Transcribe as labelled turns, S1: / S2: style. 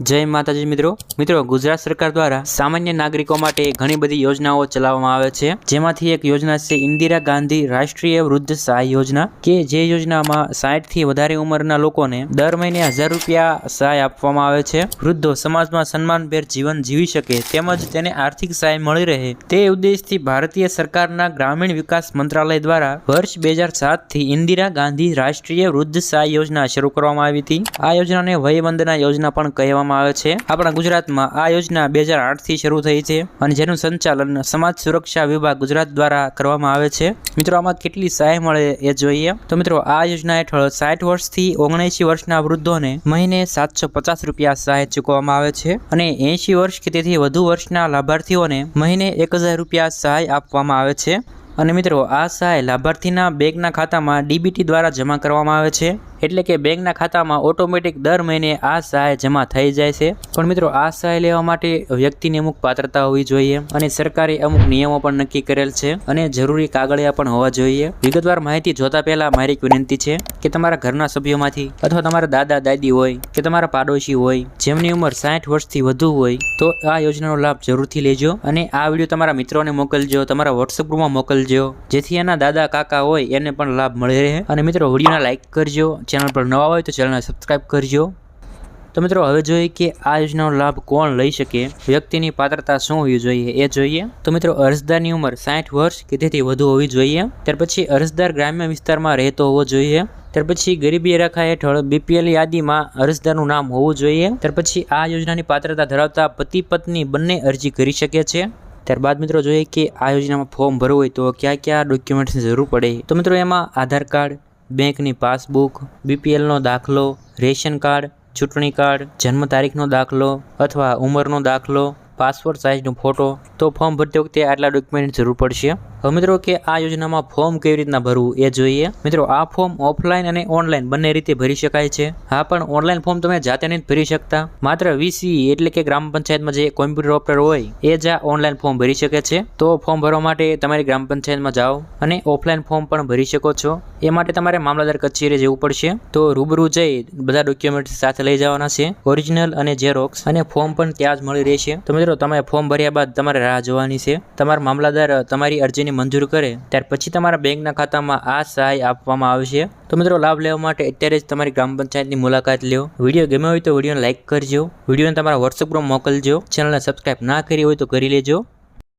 S1: જય માતાજી મિત્રો. મિત્રો, ગુજરાત સરકાર દ્વારા સામાન્ય નાગરિકો માટે ઘણી બધી યોજનાઓ ચલાવવામાં આવે છે. જેમાંથી એક યોજના છે ઇન્દિરા ગાંધી રાષ્ટ્રીય વૃદ્ધ સહાય યોજના, કે જે યોજનામાં સાઠથી વધારે ઉંમરના લોકોને દર મહિને હજાર રૂપિયા સહાય આપવામાં આવે છે. વૃદ્ધો સમાજમાં સન્માનભેર જીવન જીવી શકે તેમજ તેને આર્થિક સહાય મળી રહે તે ઉદ્દેશથી ભારતીય સરકારના ગ્રામીણ વિકાસ મંત્રાલય દ્વારા વર્ષ બે હજાર સાતથી ઇન્દિરા ગાંધી રાષ્ટ્રીય વૃદ્ધ સહાય યોજના શરૂ કરવામાં આવી હતી. આ યોજનાને વયવંદના યોજના પણ કહેવામાં આવે છે. આપણા ગુજરાતમાં આ યોજના બે હજાર આઠથી શરૂ થઈ છે અને જેનું સંચાલન સમાજ સુરક્ષા વિભાગ ગુજરાત દ્વારા કરવામાં આવે છે. મિત્રો, આમાં કેટલી સહાય મળે એ જોઈએ. તો મિત્રો, આ યોજના હેઠળ સાઠ વર્ષથી ઓગણએંશી વર્ષના વૃદ્ધોને મહિને સાતસો પચાસ રૂપિયા સહાય ચૂકવવામાં આવે છે અને એંશી વર્ષ કે તેથી વધુ વર્ષના લાભાર્થીઓને મહિને એક હજાર રૂપિયા સહાય આપવામાં આવે છે. અને મિત્રો, આ સહાય લાભાર્થીના બેંકના ખાતામાં ડીબીટી દ્વારા જમા કરવામાં આવે છે. એટલે કે બેંકના ખાતામાં ઓટોમેટિક દર મહિને આ સહાય જમા થઈ જાય છે. પણ મિત્રો, આ સહાય લેવા માટે વ્યક્તિની અમુક પાત્રતા હોવી જોઈએ અને સરકારે અમુક નિયમો પણ નક્કી કરેલ છે અને જરૂરી કાગળિયા પણ હોવા જોઈએ. વિગતવાર માહિતી જોતા પહેલા મારી એક વિનંતી છે કે તમારા ઘરના સભ્યોમાંથી અથવા તમારા દાદા, દાદી હોય કે તમારા પાડોશી હોય, જેમની ઉંમર સાઠ વર્ષથી વધુ હોય, તો આ યોજનાનો લાભ જરૂરથી લેજો અને આ વીડિયો તમારા મિત્રોને મોકલજો, તમારા વોટ્સઅપ ગ્રુપમાં મોકલજો, જેથી એના દાદા, કાકા હોય એને પણ લાભ મળી રહે. અને મિત્રો, વિડીયોને લાઈક કરજો ચેનલ પર નવા હોય તો ચેનલને સબસ્ક્રાઈબ કરજો. તો મિત્રો, હવે જોઈએ કે આ યોજનાનો લાભ કોણ લઈ શકે? વ્યક્તિની પાત્રતા શું હોવી જોઈએ એ જોઈએ. તો મિત્રો, અરજદારની ઉંમર સાઠ વર્ષ કે તેથી વધુ હોવી જોઈએ. ત્યાર પછી અરજદાર ગ્રામ્ય વિસ્તારમાં રહેતો હોવો જોઈએ. ત્યાર પછી ગરીબી રેખા હેઠળ બીપીએલ યાદીમાં અરજદારનું નામ હોવું જોઈએ. ત્યાર પછી આ યોજનાની પાત્રતા ધરાવતા પતિ પત્ની બંને અરજી કરી શકે છે. ત્યારબાદ મિત્રો, જોઈએ કે આ યોજનામાં ફોર્મ ભરવું હોય તો કયા કયા ડોક્યુમેન્ટ્સની જરૂર પડે? તો મિત્રો, એમાં આધાર કાર્ડ બેંકની પાસબુક, બીપીએલનો દાખલો, રેશન કાર્ડ, ચૂંટણી કાર્ડ, જન્મ તારીખનો દાખલો અથવા ઉંમરનો દાખલો, પાસપોર્ટ સાઇઝનો ફોટો. તો ફોર્મ ભરતી વખતે આટલા ડોક્યુમેન્ટ જરૂર પડશે? હવે મિત્રો કે આ યોજનામાં ફોર્મ કેવી રીતના ભરવું એ જોઈએ. મિત્રો, આ ફોર્મ ઓફલાઈન અને ઓનલાઈન બંને રીતે ભરી શકાય છે. હા, પણ ઓનલાઈન ફોર્મ તમે જાતે નથી ભરી શકતા. માત્ર વીસી એટલે કે ગ્રામ પંચાયતમાં જે કોમ્પ્યુટર ઓપરેટર હોય, એ જ આ ઓનલાઈન ફોર્મ ભરી શકે છે. તો ફોર્મ ભરવા માટે તમારી ગ્રામ પંચાયતમાં જાઓ અને ઓફલાઈન ફોર્મ પણ ભરી શકો છો. એ માટે તમારે મામલતદાર કચેરી જવું પડશે. તો રૂબરૂ જઈ બધા ડોક્યુમેન્ટ સાથે લઈ જવાના છે. ઓરિજિનલ અને ઝેરોક્સ અને ફોર્મ પણ ત્યાં જ મળી રહેશે. તો મિત્રો, તમે ફોર્મ ભર્યા બાદ તમારે રાહ જોવાની છે. તમારા મામલતદાર તમારી અરજીને મંજૂર કરે, ત્યાર પછી તમારા બેંકના ખાતામાં આ સહાય આપવામાં આવશે. તો મિત્રો, લાભ લેવા માટે અત્યારે જ તમારી ગ્રામ પંચાયતની મુલાકાત લ્યો. વીડિયો ગમ્યો હોય તો વિડીયોને લાઇક કરજો. વિડીયોને તમારા વોટ્સઅપ ગ્રુપ મોકલજો. ચેનલને સબસ્ક્રાઇબ ના કરી હોય તો કરી લેજો.